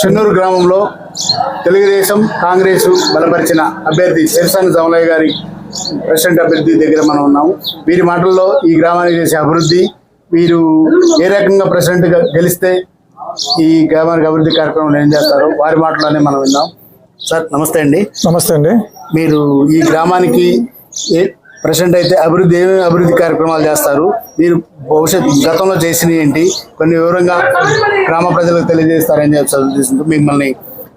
చెన్నూరు గ్రామంలో తెలుగుదేశం కాంగ్రెస్ బలపరిచిన అభ్యర్థి శిరసాని జమలయ్య గారి ప్రెసిడెంట్ అభ్యర్థి దగ్గర మనం ఉన్నాము. వీరి మాటల్లో ఈ గ్రామానికి చేసే అభివృద్ధి వీరు ఏ రకంగా ప్రెసిడెంట్ గెలిస్తే ఈ గ్రామానికి అభివృద్ధి కార్యక్రమం ఏం చేస్తారో వారి మాటలోనే మనం విన్నాం సార్ నమస్తే అండి. నమస్తే అండి. మీరు ఈ గ్రామానికి ఏ ప్రజెంట్ అయితే అభివృద్ధి ఏమేమి అభివృద్ధి కార్యక్రమాలు చేస్తారు? మీరు భవిష్యత్ గతంలో చేసినవి ఏంటి? కొన్ని వివరంగా గ్రామ ప్రజలకు తెలియజేస్తారని చెప్పి మిమ్మల్ని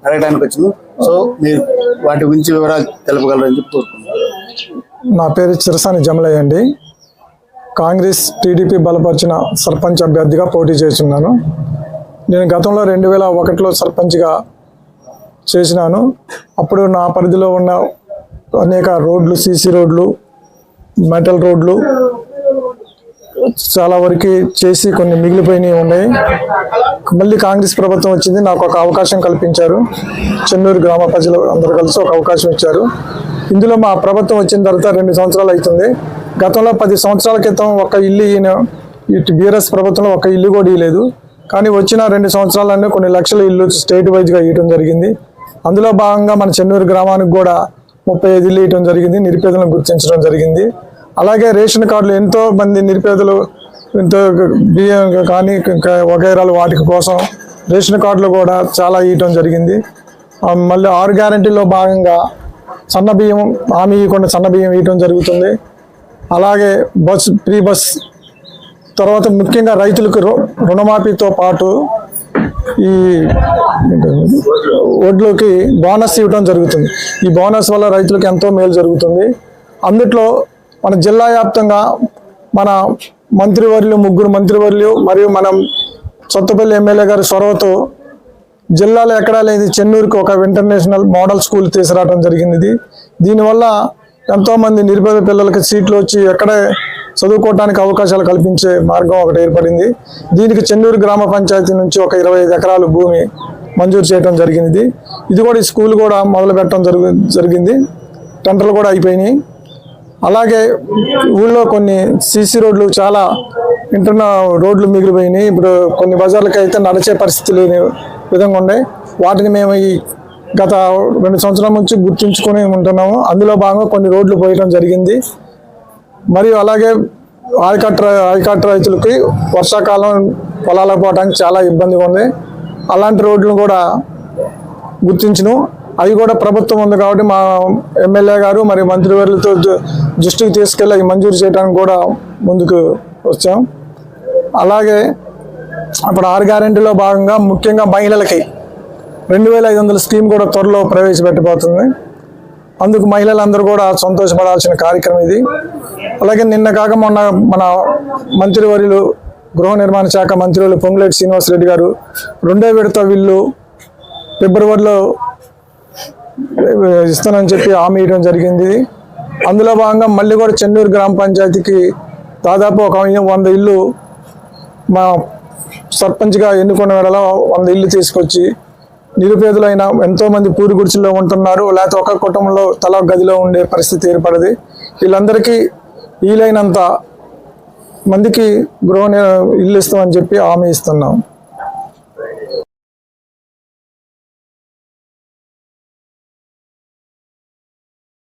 అడగడానికి వచ్చింది సో మీరు వాటి గురించి వివరాలు తెలపగలరని చెప్పి కోరుకుంటున్నాను. నా పేరు చిరసాని జమలయ్య అండి. కాంగ్రెస్ టీడీపీ బలపరిచిన సర్పంచ్ అభ్యర్థిగా పోటీ చేస్తున్నాను. నేను గతంలో రెండు వేల ఒకటిలో సర్పంచ్గా చేసినాను. అప్పుడు నా పరిధిలో ఉన్న అనేక రోడ్లు సీసీ రోడ్లు మెటల్ రోడ్లు చాలా వరకు చేసి కొన్ని మిగిలిపోయినవి ఉన్నాయి. మళ్ళీ కాంగ్రెస్ ప్రభుత్వం వచ్చింది నాకు ఒక అవకాశం కల్పించారు. చెన్నూరు గ్రామ ప్రజలు అందరూ కలిసి ఒక అవకాశం ఇచ్చారు. ఇందులో మా ప్రభుత్వం వచ్చిన తర్వాత రెండు సంవత్సరాలు అవుతుంది. గతంలో పది సంవత్సరాల క్రితం ఒక ఇల్లు ఈయన ఇటు బీఆర్ఎస్ ప్రభుత్వంలో ఒక ఇల్లు కూడా ఇవ్వలేదు కానీ వచ్చిన రెండు సంవత్సరాలన్నీ కొన్ని లక్షల ఇల్లు స్టేట్ వైజ్గా ఇవ్వడం జరిగింది. అందులో భాగంగా మన చెన్నూరు గ్రామానికి కూడా ముప్పై ఐదు ఇల్లు ఇవ్వడం జరిగింది నిరుపేదలను గుర్తించడం జరిగింది. అలాగే రేషన్ కార్డులు ఎంతో మంది నిరుపేదలు ఎంతో బియ్యం కానీ ఇంకా వగైరాలు వాటికి కోసం రేషన్ కార్డులు కూడా చాలా ఇవ్వటం జరిగింది. మళ్ళీ ఆరు గ్యారంటీలో భాగంగా సన్న బియ్యం హామీ ఇవ్వకుండా సన్న బియ్యం ఇవ్వటం జరుగుతుంది. అలాగే బస్ ఫ్రీ బస్ తర్వాత ముఖ్యంగా రైతులకు రు- రుణమాఫీతో పాటు ఈ వడ్లోకి బోనస్ ఇవ్వడం జరుగుతుంది. ఈ బోనస్ వల్ల రైతులకు ఎంతో మేలు జరుగుతుంది. అందుట్లో మన జిల్లా వ్యాప్తంగా మన మంత్రివర్యులు ముగ్గురు మంత్రివర్యులు మరియు మనం సొత్తపల్లి ఎమ్మెల్యే గారి చొరవతో జిల్లాలో ఎక్కడా లేదు చెన్నూరుకి ఒక ఇంటర్నేషనల్ మోడల్ స్కూల్ తీసుకురావడం జరిగింది ఇది. దీనివల్ల ఎంతోమంది నిరుపేద పిల్లలకి సీట్లు వచ్చి ఎక్కడే చదువుకోవడానికి అవకాశాలు కల్పించే మార్గం ఒకటి ఏర్పడింది. దీనికి చెన్నూరు గ్రామ పంచాయతీ నుంచి ఒక ఇరవై ఐదు ఎకరాల భూమి మంజూరు చేయడం జరిగింది. ఇది కూడా ఈ స్కూల్ కూడా మొదలు పెట్టడం జరుగు జరిగింది. టెంటర్లు కూడా అయిపోయినాయి. అలాగే ఊళ్ళో కొన్ని సీసీ రోడ్లు చాలా ఇంటర్న రోడ్లు మిగిలిపోయినాయి. ఇప్పుడు కొన్ని బజార్లకు అయితే నడిచే పరిస్థితి లేని విధంగా ఉన్నాయి. వాటిని మేము ఈ గత రెండు సంవత్సరాల నుంచి గుర్తుంచుకొని ఉంటున్నాము. అందులో భాగంగా కొన్ని రోడ్లు పోయడం జరిగింది. మరియు అలాగే ఆయకట్ట ఆయకట్ట రైతులకి వర్షాకాలం పొలాలకు పోవడానికి చాలా ఇబ్బందిగా ఉంది. అలాంటి రోడ్లను కూడా గుర్తించను. అవి కూడా ప్రభుత్వం ఉంది కాబట్టి మా ఎమ్మెల్యే గారు మరి మంత్రివర్యులతో దృష్టికి తీసుకెళ్ళి అవి మంజూరు చేయడానికి కూడా ముందుకు వచ్చాం. అలాగే అప్పుడు ఆరు గ్యారెంటీలో భాగంగా ముఖ్యంగా మహిళలకి రెండు వేల ఐదు వందల స్కీమ్ కూడా త్వరలో ప్రవేశపెట్టబోతుంది. అందుకు మహిళలందరూ కూడా సంతోషపడాల్సిన కార్యక్రమం ఇది. అలాగే నిన్న కాక మొన్న మన మంత్రివర్యులు గృహ నిర్మాణ శాఖ మంత్రులు పొంగులేటి శ్రీనివాసరెడ్డి గారు రెండో విడత వీళ్ళు ఫిబ్రవరిలో ఇస్తానని చెప్పి హామీ ఇవ్వడం జరిగింది. అందులో భాగంగా మళ్ళీ కూడా చెన్నూరు గ్రామ పంచాయతీకి దాదాపు ఒక వంద ఇల్లు మా సర్పంచ్గా ఎన్నుకున్న వేళలో వంద ఇల్లు తీసుకొచ్చి నిరుపేదలైన ఎంతో మంది పూరి గుడిసెల్లో ఉంటున్నారు లేకపోతే ఒక కుటుంబంలో తల గదిలో ఉండే పరిస్థితి ఏర్పడది. వీళ్ళందరికీ వీలైనంత మందికి గృహ ఇల్లు ఇస్తామని చెప్పి హామీ ఇస్తున్నాం.